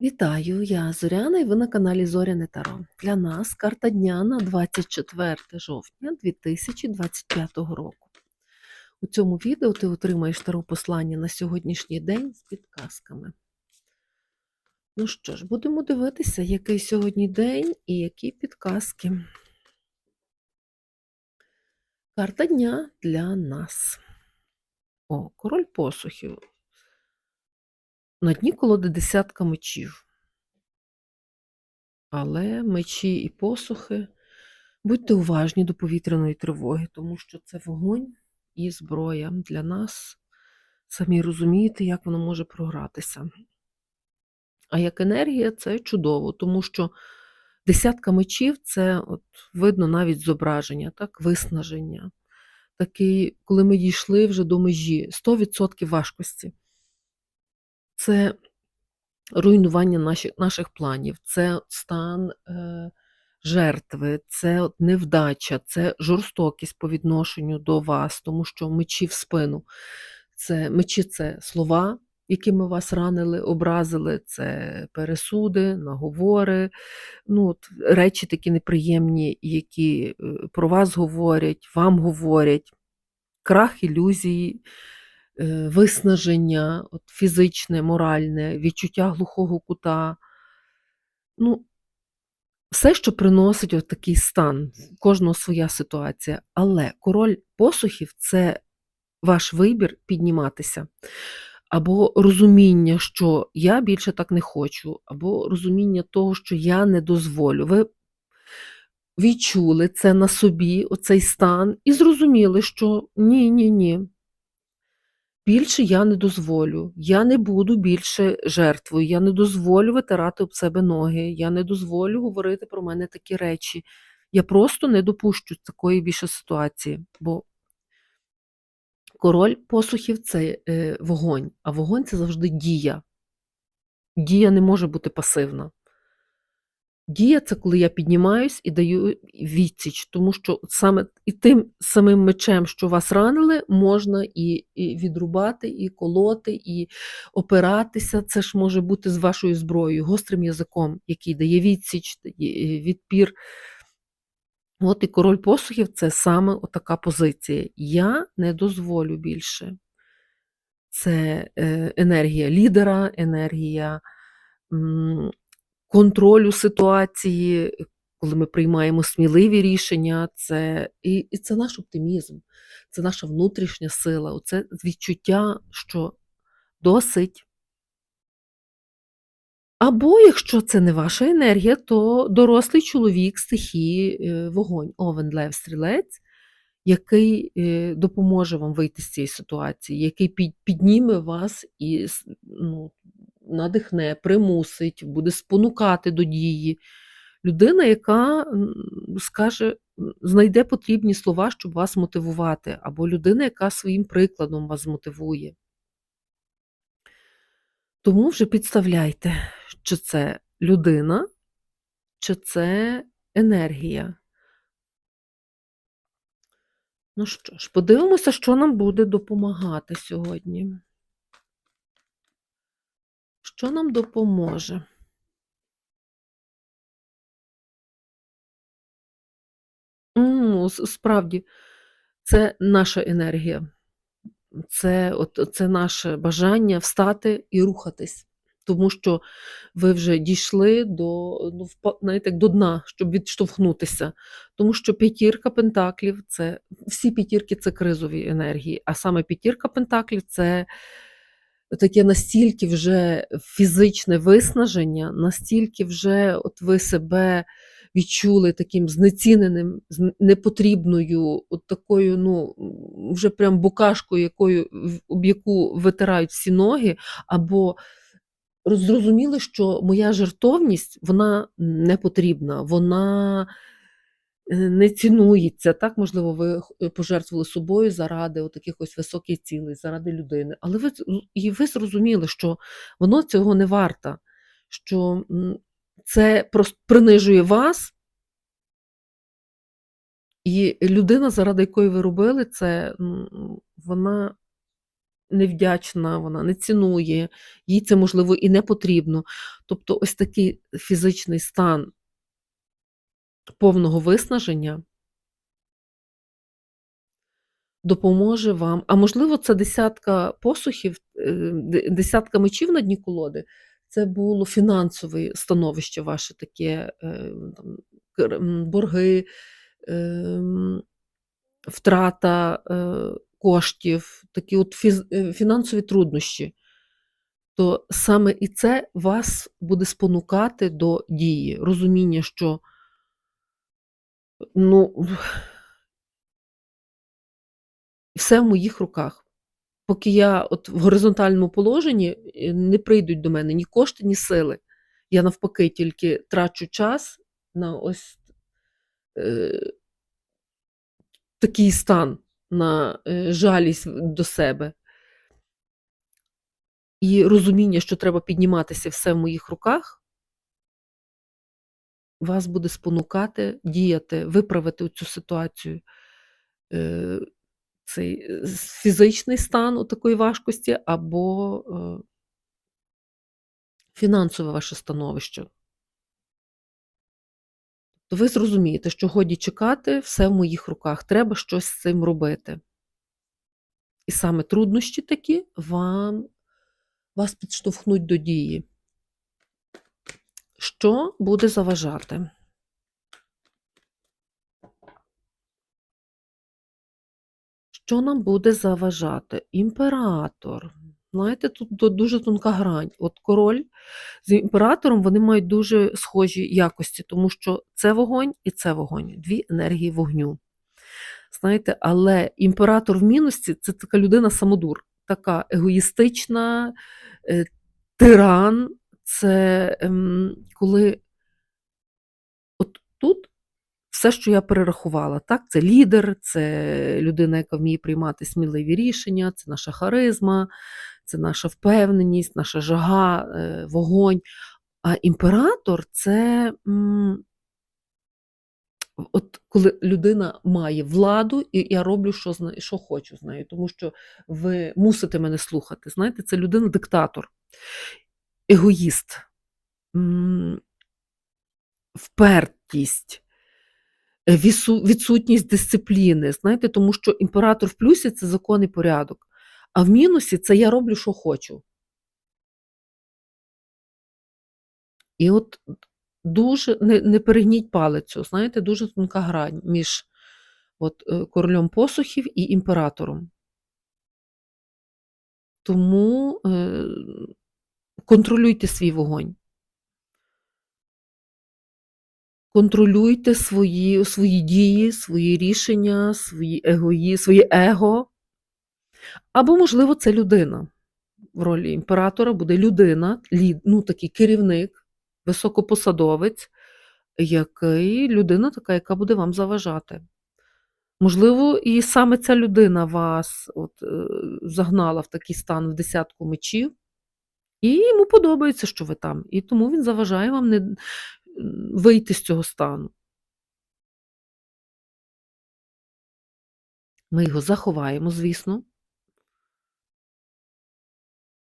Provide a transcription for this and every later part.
Вітаю, я Зоряна і ви на каналі Зоряне Таро. Для нас карта дня на 24 жовтня 2025 року. У цьому відео ти отримаєш таро послання на сьогоднішній день з підказками. Ну що ж, будемо дивитися, який сьогодні день і які підказки. Карта дня для нас. О, король посухів. На дні колоди десятка мечів. Але мечі і посухи, будьте уважні до повітряної тривоги, тому що це вогонь і зброя для нас. Самі розумієте, як воно може програтися. А як енергія це чудово, тому що десятка мечів це от видно навіть зображення, так, виснаження. Такий, коли ми дійшли вже до межі, 100% важкості. Це руйнування наших, наших планів, це стан е, жертви, це невдача, це жорстокість по відношенню до вас, тому що мечі в спину. Це мечі це слова, якими вас ранили, образили, це пересуди, наговори, ну, от, речі такі неприємні, які е, про вас говорять, вам говорять, крах ілюзії. Е, виснаження от фізичне, моральне, відчуття глухого кута. Ну, все, що приносить от такий стан, кожного своя ситуація. Але король посухів це ваш вибір підніматися. Або розуміння, що я більше так не хочу, або розуміння того, що я не дозволю. Ви відчули це на собі, оцей стан, і зрозуміли, що ні, ні, ні. Більше я не дозволю, я не буду більше жертвою, я не дозволю витирати об себе ноги, я не дозволю говорити про мене такі речі. Я просто не допущу такої більше ситуації, бо король посухів це е, вогонь, а вогонь це завжди дія. Дія не може бути пасивна. Дія це коли я піднімаюсь і даю відсіч, тому що саме і тим самим мечем, що вас ранили, можна і, і відрубати, і колоти, і опиратися. Це ж може бути з вашою зброєю, гострим язиком, який дає відсіч, дає відпір. От і король посухів це саме така позиція. Я не дозволю більше. Це е, енергія лідера, енергія контролю ситуації, коли ми приймаємо сміливі рішення, це і, і це наш оптимізм, це наша внутрішня сила, це відчуття, що досить. Або, якщо це не ваша енергія, то дорослий чоловік стихії е, вогонь, овен лев стрілець, який е, допоможе вам вийти з цієї ситуації, який підніме вас і ну, надихне, примусить, буде спонукати до дії. Людина, яка скаже, знайде потрібні слова, щоб вас мотивувати, або людина, яка своїм прикладом вас мотивує. Тому вже підставляйте, чи це людина, чи це енергія. Ну що ж, подивимося, що нам буде допомагати сьогодні. Що нам допоможе? Ну, справді, це наша енергія, це от, це наше бажання встати і рухатись, тому що ви вже дійшли до ну, знаєте, до дна, щоб відштовхнутися. Тому що п'ятірка пентаклів це всі п'ятірки це кризові енергії, а саме п'ятірка пентаклів це таке настільки вже фізичне виснаження, настільки вже от ви себе відчули таким знеціненим, непотрібною, от такою, ну, вже прям букашкою, якою, об яку витирають всі ноги, або зрозуміли, що моя жертовність вона не потрібна, вона не цінується. Так, можливо, ви е, пожертвували собою заради от якихось високих цілей, заради людини. Але ви і ви зрозуміли, що воно цього не варто, що це просто принижує вас. І людина, заради якої ви робили це, вона невдячна, вона не цінує, їй це, можливо, і не потрібно. Тобто ось такий фізичний стан повного виснаження допоможе вам. А можливо, це десятка посухів, е, десятка мечів на дні колоди. Це було фінансове становище ваше таке, е, там, борги, ем, втрата е, коштів, такі от фінансові труднощі. То саме і це вас буде спонукати до дії, розуміння, що ну, все в моїх руках. Поки я от в горизонтальному положенні е, не прийдуть до мене ні кошти, ні сили. Я навпаки тільки трачу час на ось е, такий стан, на е, жалість до себе. І розуміння, що треба підніматися все в моїх руках, вас буде спонукати діяти, виправити цю ситуацію. Е, цей е, фізичний стан у такої важкості або е, фінансове ваше становище. То ви зрозумієте, що годі чекати, все в моїх руках, треба щось з цим робити. І саме труднощі такі вам, вас підштовхнуть до дії. Що буде заважати? Що нам буде заважати? Імператор. Знаєте, тут дуже тонка грань. От король з імператором вони мають дуже схожі якості, тому що це вогонь і це вогонь, дві енергії вогню. Знаєте, але імператор в мінусі це така людина самодур, така егоїстична, е, тиран. Це ем, коли от тут все, що я перерахувала, так, це лідер, це людина, яка вміє приймати сміливі рішення, це наша харизма, це наша впевненість, наша жага, е, вогонь. А імператор це м, от коли людина має владу, і я роблю, що, що хочу з нею, тому що ви мусите мене слухати. Знаєте, це людина-диктатор, егоїст, впертість. відсутність дисципліни. Знаєте, тому що імператор в плюсі це закон і порядок, а в мінусі це я роблю, що хочу. І от дуже не, не перегніть палицю, знаєте, дуже тонка грань між от, е, королем посухів і імператором. Тому е, контролюйте свій вогонь. Контролюйте свої, свої дії, свої рішення, свої егої, своє его. Або, можливо, це людина. В ролі імператора буде людина, ну, такий керівник, високопосадовець, який людина така, яка буде вам заважати. Можливо, і саме ця людина вас от, е, загнала в такий стан в десятку мечів, і йому подобається, що ви там. І тому він заважає вам не вийти з цього стану. Ми його заховаємо, звісно.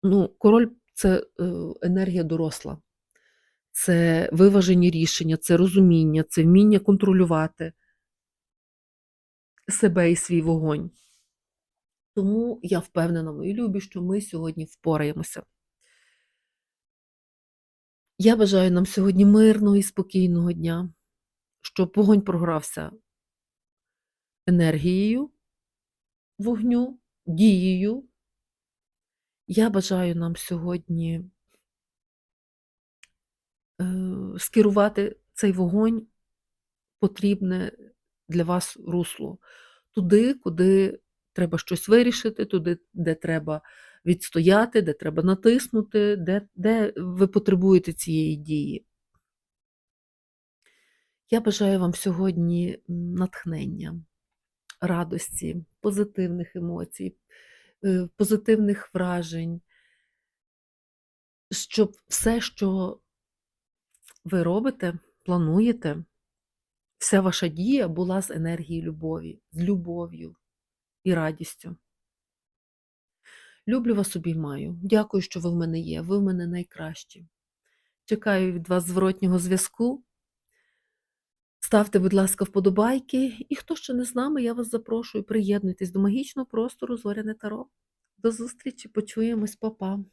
Ну, король це е, енергія доросла, це виважені рішення, це розуміння, це вміння контролювати себе і свій вогонь. Тому я впевнена, мої любі, що ми сьогодні впораємося. Я бажаю нам сьогодні мирного і спокійного дня, щоб вогонь програвся енергією вогню, дією. Я бажаю нам сьогодні е, скерувати цей вогонь потрібне для вас русло. Туди, куди треба щось вирішити, туди, де треба відстояти, де треба натиснути, де, де ви потребуєте цієї дії. Я бажаю вам сьогодні натхнення, радості, позитивних емоцій, е, позитивних вражень, щоб все, що ви робите, плануєте, вся ваша дія була з енергії любові, з любов'ю і радістю. Люблю вас обіймаю. Дякую, що ви в мене є. Ви в мене найкращі. Чекаю від вас зворотнього зв'язку. Ставте, будь ласка, вподобайки. І хто ще не з нами, я вас запрошую. Приєднуйтесь до магічного простору Зоряне Таро. До зустрічі, почуємось, Па-па.